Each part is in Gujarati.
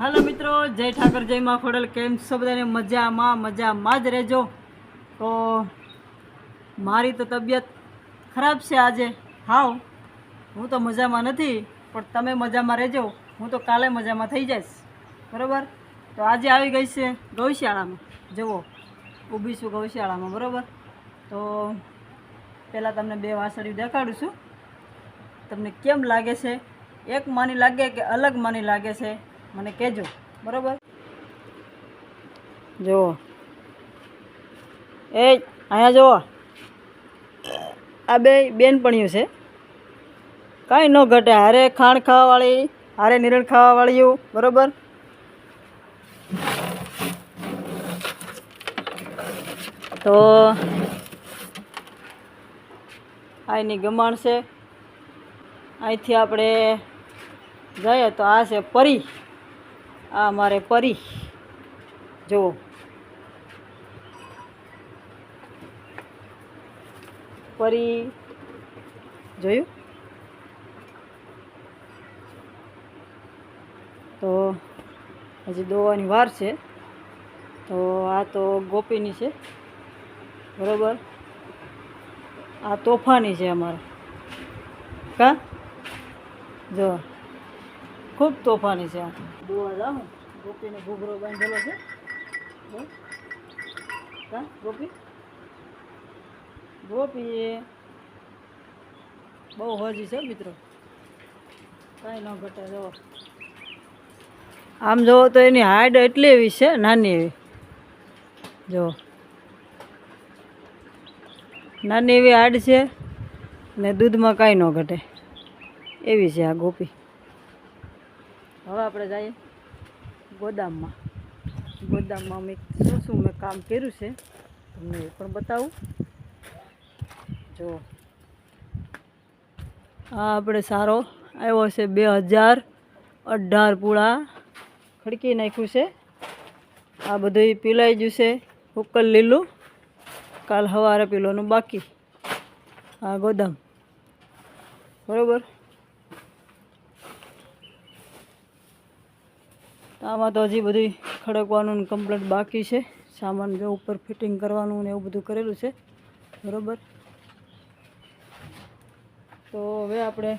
હાલો મિત્રો, જય ઠાકર, જય માં કેમ છો બધાને? મજામાં મજામાં જ રહેજો. તો મારી તો તબિયત ખરાબ છે આજે. હાવ, હું તો મજામાં નથી, પણ તમે મજામાં રહેજો. હું તો કાલે મજામાં થઈ જઈશ. બરાબર? તો આજે આવી ગઈ છે ગૌશાળામાં. જુઓ ઊભી છું ગૌશાળામાં, બરાબર? તો પહેલાં તમને બે વાસળીઓ દેખાડું છું. તમને કેમ લાગે છે? એક માની લાગે કે અલગ માની લાગે છે? મને કહેજો. બરાબર? જુઓ. એ, અહીંયા જુઓ. આ બે બેનપણિયું છે. કાંઈ ન ઘટે. હારે ખાંડ ખાવાવાળી, હારે નિરણ ખાવાવાળીયું બરાબર? તો આ એની ગમાણ છે. અહીંથી આપણે જઈએ તો આ છે પરી. આ મારે પરી. જુઓ. પરી. જોયું? તો હજી દોવાની વાર છે. તો આ તો ગોપીની છે. બરોબર? આ તોફાની છે અમારે. કા? જો. ખૂબ તોફાની છે. દોવા જાઉં ગોપીને ઘૂઘરો બાંધેલો છે. કા, ગોપી? ગોપી. બહુ હજી છે મિત્રો. કાંઈ ન ઘટે જવો આમ જુઓ તો એની હાઈટ એટલી એવી છે, નાની એવી. જુઓ. નાની એવી હાડ છે ને દૂધમાં કાંઈ ન ઘટે. એવી છે આ ગોપી. હવે આપણે જઈએ ગોદામમાં. ગોદામમાં મેં શું શું મેં કામ કર્યું છે, તમને એ પણ બતાવું. જો. આ આપણે સારો આવ્યો છે બે હજાર અઢાર પૂળા. ખડકી નાખ્યું છે. આ બધું પીલાઈ ગયું છે. ઉકલ લીલું. કાલ સવારે પીલોનું બાકી. આ ગોદામ. બરોબર? આમાં તો હજી બધું ખડકવાનું કમ્પ્લીટ બાકી છે. સામાન જો ઉપર ફિટિંગ કરવાનું ને એવું બધું કરેલું છે. બરોબર? તો હવે આપણે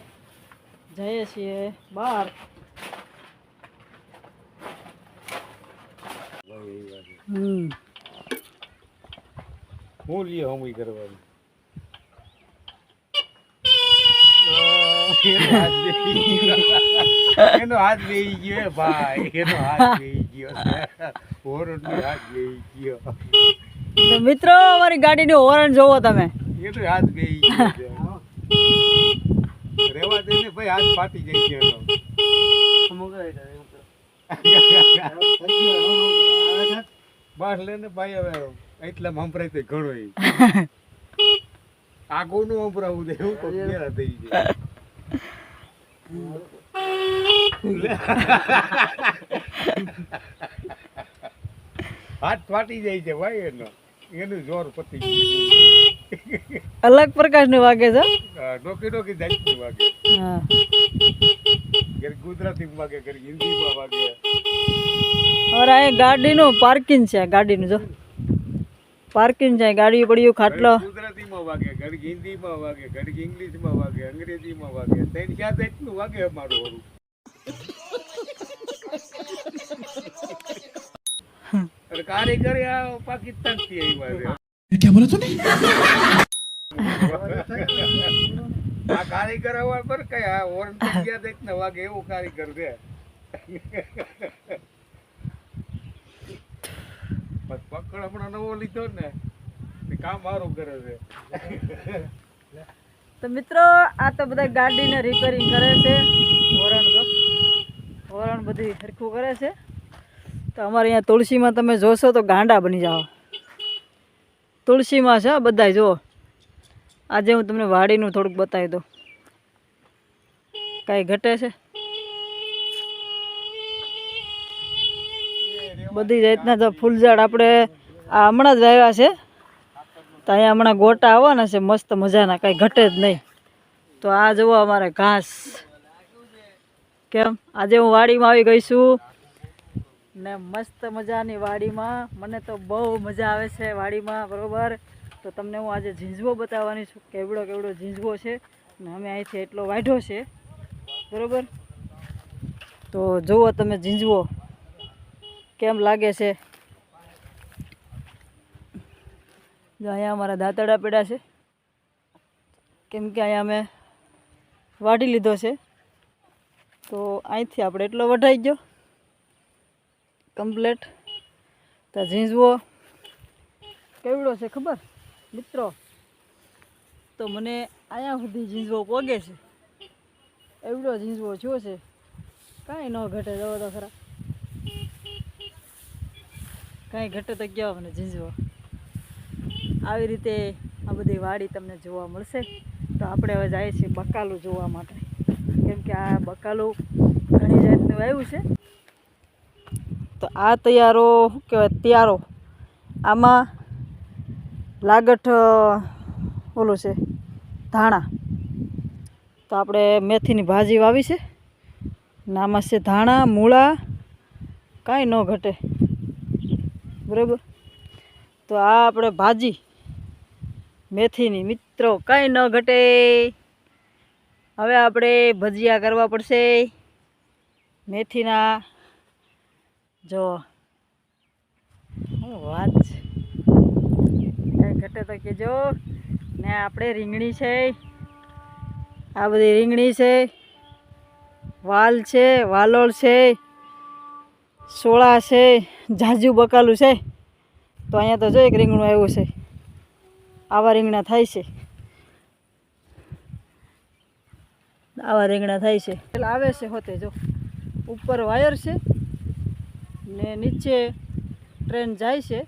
જઈએ છીએ બહાર. હમ. હું લઈએ હમી કરવાનું એનો હાથ બેહી ગયો ભાઈ એનો હાથ બેહી ગયો ઓરડનો હાથ બેહી ગયો તો મિત્રો અમારી ગાડીનું હોરન જોવો તમે એનો હાથ બેહી ગયો. રેવા દે ને ભાઈ હાથ ફાટી જઈ એનો. બસ લે ને ભાઈ હવે એટલા સંભળાય તો ઘણો ઈ. આગળનું સંભળાવું દે એવું તો થઈ જાય હાથ ફાટી જાય છે ભાઈ એનો. એનું જોર પતી અલગ અલગ પ્રકારનું વાગે છે? ડોકી ડોકી જાતની વાગે. હા. ક્યારેક ગુજરાતી વાગે ક્યારેક હિન્દીમાં વાગે. અરે આ ગાડીનું પાર્કિંગ છે ગાડીનું જો. પાર્કિંગ છે ગાડી પડ્યું ખાટલો. ઘડીક હિન્દીમાં વાગે ઘડીક ઇંગ્લિશમાં વાગે અંગ્રેજીમાં વાગે. ત્રણ ચાર એટલું વાગે અમારું વરું. અને કાર્યકર પાકિસ્તાનથી આવ્યા છે. ક્યાં બોલે તું આ કારીગર અવાર પર કયા હોર્ન ગયા દેખ ને વાગે એવો કારીગર છે. પકડ હમણાં નવો લીધો ને. કામ સારું કરે છે. તો મિત્રો, આ તો બધા ગાડીને રિપેરિંગ કરે છે. જો. હોરણ બધી સરખું કરે છે. તો અમારે અહીંયા તુલસીમાં તમે જોશો તો ગાંડા બની જાઓ. તુલસીમાં છે બધા જુઓ. આજે હું તમને વાડીનું થોડુંક બતાવી દઉં. કાંઈ ઘટે છે? બધી જાતના તો ફૂલઝાડ આપણે આ હમણાં જ આવ્યા છે. તો અહીંયા હમણાં ગોટા આવવાના છે, મસ્ત મજાના, કાંઈ ઘટે જ નહીં. તો આ જુઓ અમારે ઘાસ. કેમ? આજે હું વાડીમાં આવી ગઈ છું. ને મસ્ત મજાની વાડીમાં. મને તો બહુ મજા આવે છે વાડીમાં, બરાબર? તો તમને હું આજે ઝીંઝવો બતાવવાની છું, કેવડો કેવડો ઝીંઝવો છે. ને અમે અહીંથી એટલો વાઢ્યો છે, બરાબર? તો જુઓ તમે ઝીંઝવો. કેમ લાગે છે? જો અહીંયા અમારા દાંતડા પેડા છે. કેમ કે અહીંયા અમે વાઢી લીધો છે. તો અહીંથી આપણે એટલો વઢાઈ ગયો. કમ્પ્લેટ. તો ઝીંઝવો. કેવડો છે ખબર? મિત્રો, તો મને અહીંયા સુધી ઝીંઝવો પોગે છે. એવડો ઝીંઝવો થયો છે. કાંઈ ન ઘટે જવો તો ખરા. કાંઈ ઘટે તો કહેવા મને ઝીંઝવો. આવી રીતે આ બધી વાડી તમને જોવા મળશે. તો આપણે હવે જઈએ છીએ બકાલું જોવા માટે. કેમ કે આ બકાલું ઘણી જાતનું આવ્યું છે. તો આ તૈયારો, શું કહેવાય, તૈયારો. આમાં લાગઠ, ઓલું છે, ધાણા. તો આપણે મેથીની ભાજી વાવી છે. ને આમાં છે ધાણા, મૂળા, કાંઈ ન ઘટે. બરાબર? તો આ આપણે ભાજી મેથીની મિત્રો કંઈ ન ઘટે. હવે આપણે ભજીયા કરવા પડશે. મેથીના જો, શું વાત છે? કાંઈ ઘટે તો કહેજો. ને આપણે રીંગણી છે. આ બધી રીંગણી છે. વાલ છે, વાલોળ છે, સોળા છે, જાજુ બકાલું છે. તો અહીંયા તો જો એક રીંગણું આવ્યું છે. આવા રીંગણા થાય છે. આવા રીંગણા થાય છે. એટલે આવે છે હોતે જો. ઉપર વાયર છે ને નીચે ટ્રેન જાય છે.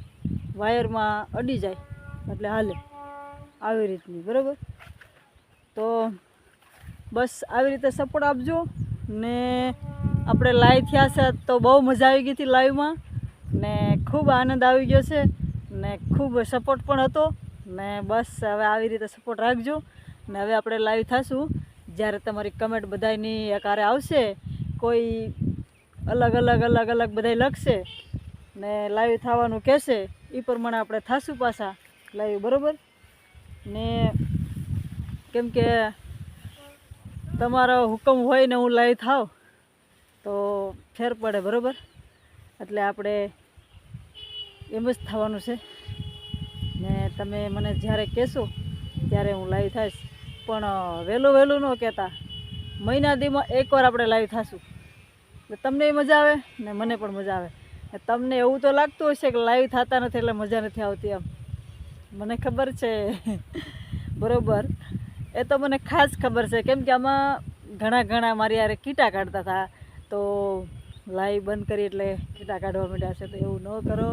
વાયરમાં અડી જાય. એટલે હાલે. આવી રીતની, બરાબર? તો બસ આવી રીતે સપોર્ટ આપજો ને આપણે લાઈવ થયા છે તો બહુ મજા આવી ગઈ હતી લાઈવમાં ને ખૂબ આનંદ આવી ગયો છે ને ખૂબ સપોર્ટ પણ હતો. ને બસ હવે આવી રીતે સપોર્ટ રાખજો. ને હવે આપણે લાઈવ થશું. જ્યારે તમારી કમેન્ટ બધાની આકારે આવશે, કોઈ અલગ અલગ અલગ અલગ બધાય લખશે ને લાઈવ થવાનું કહેશે એ પ્રમાણે આપણે થાશું પાછા લાઈવ બરાબર? ને કેમ કે તમારો હુકમ હોય ને હું લાઈવ થાવ, તો ફેર પડે, બરાબર? એટલે આપણે એમ જ થવાનું છે. તમે મને જ્યારે કહેશો, ત્યારે હું લાઈવ થઈશ. પણ વહેલું વહેલું ન કહેતા. મહિના દીમાં એકવાર આપણે લાઈવ થશું. એટલે તમને મજા આવે ને મને પણ મજા આવે. તમને એવું તો લાગતું હશે કે લાઈવ થતા નથી એટલે મજા નથી આવતી એમ. મને ખબર છે. બરોબર. એ તો મને ખાસ ખબર છે. કેમ કે આમાં ઘણા ઘણા મારી યારે કીટા કાઢતા હતા. તો લાઈવ બંધ કરી એટલે કીટા કાઢવા માંડ્યા છે તો એવું ન કરો.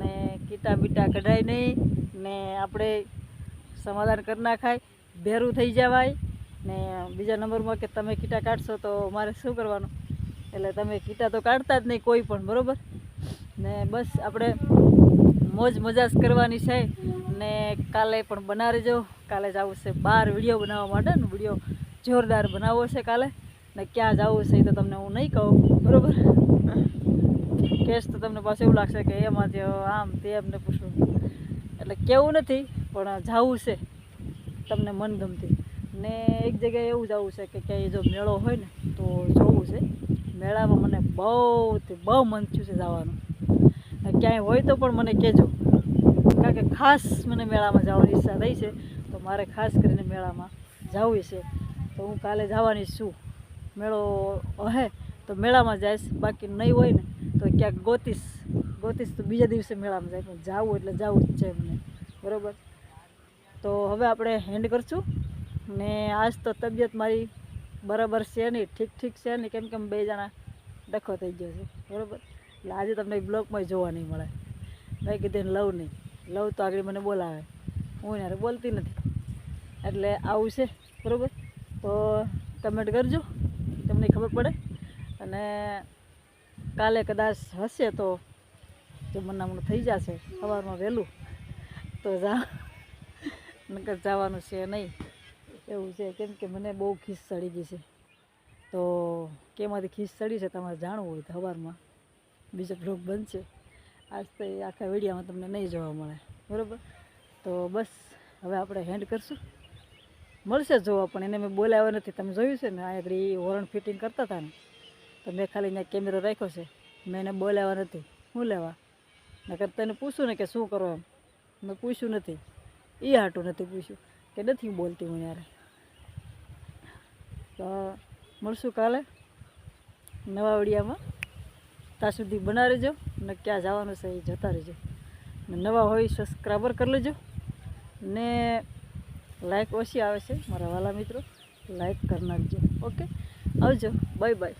ને કીટા બીટા કઢાય નહીં. ને આપણે સમાધાન કરી નાખાય. ભેરું થઈ જવાય. ને બીજા નંબરમાં કે તમે કીટા કાઢશો તો મારે શું કરવાનું? એટલે તમે કીટા તો કાઢતા જ નહીં કોઈ પણ, બરાબર? ને બસ આપણે મોજ મજાજ કરવાની છે. ને કાલે પણ બનાવી જો કાલે જવું છે બહાર વીડિયો બનાવવા માટે ને વીડિયો જોરદાર બનાવવો છે કાલે. ને ક્યાં જવું છે તો તમને હું નહીં કહું, બરાબર? કેસ તો તમને પાછું એવું લાગશે કે એમાં જે આમ તે એમને પૂછવું એટલે કેવું નથી, પણ જવું છે, તમને મન ગમતી ને એક જગ્યાએ એવું જવું છે કે ક્યાંય જો મેળો હોય ને, તો જોવું છે. મેળામાં મને બહુ તે બહુ મન થયું છે જવાનું. ક્યાંય હોય તો પણ મને કહેજો. કારણ કે ખાસ મને મેળામાં જવાની ઈચ્છા થઈ છે, તો મારે ખાસ કરીને મેળામાં જવું છે. તો હું કાલે જવાની છું. મેળો હે, તો મેળામાં જઈશ, બાકી નહીં હોય ને, તો ક્યાંક ગોતીશ. ગોતીશ તો બીજા દિવસે મેળામાં જાય, પણ જાવું એટલે જવું જ છે મને બરાબર? તો હવે આપણે હેન્ડ કરશું. ને આજ તો તબિયત મારી બરાબર છે નહીં, ઠીક ઠીક છે નહીં, કેમ કેમ બે જણા ડખો થઈ ગયો છે. બરાબર? એટલે આજે તમને બ્લોગમાં જોવા નહીં મળે. મેં કીધું લવ નહીં. લવ તો આગળ મને બોલાવે. હું યાર બોલતી નથી. એટલે આવું છે. બરાબર? તો કમેન્ટ કરજો. તમને ખબર પડે. અને કાલે કદાચ હશે તો જમનામણું થઈ જશે, સવારમાં વહેલું. તો જા, નકર જવાનું છે નહીં. એવું છે, કેમ કે મને બહુ ખીસ ચડી ગઈ છે. તો કેમાંથી ખીસ ચડી છે તમારે જાણવું હોય તો સવારમાં. બીજો બ્લોગ બનશે. આજ તો આખા વિડીયોમાં તમને નહીં જોવા મળે. બરાબર? તો બસ, હવે આપણે હેન્ડ કરશું. મળશે જોવા, પણ એને મેં બોલાવ્યો નથી. તમે જોયું છે ને આગળ એ હોર્ન ફિટિંગ કરતા હતા ને. તો મેં ખાલી ત્યાં કેમેરો રાખ્યો છે. મેં એને બોલાવ્યા નથી. શું લેવા? નકર તને પૂછું ને કે શું કરો એમ. મેં પૂછ્યું નથી. એ હાટું નથી પૂછ્યું. કે નથી બોલતી હું યારે. તો મળશું કાલે નવા વડિયામાં ત્યાં સુધી બના રહેજો ને ક્યાં જવાનું છે એ જતા રહેજો. નવા હોય સબસ્ક્રાઈબર કરી લેજો. ને લાઈક ઓછી આવે છે મારા વાલા મિત્રો. લાઈક કરનારજો ઓકે આવજો. Bye bye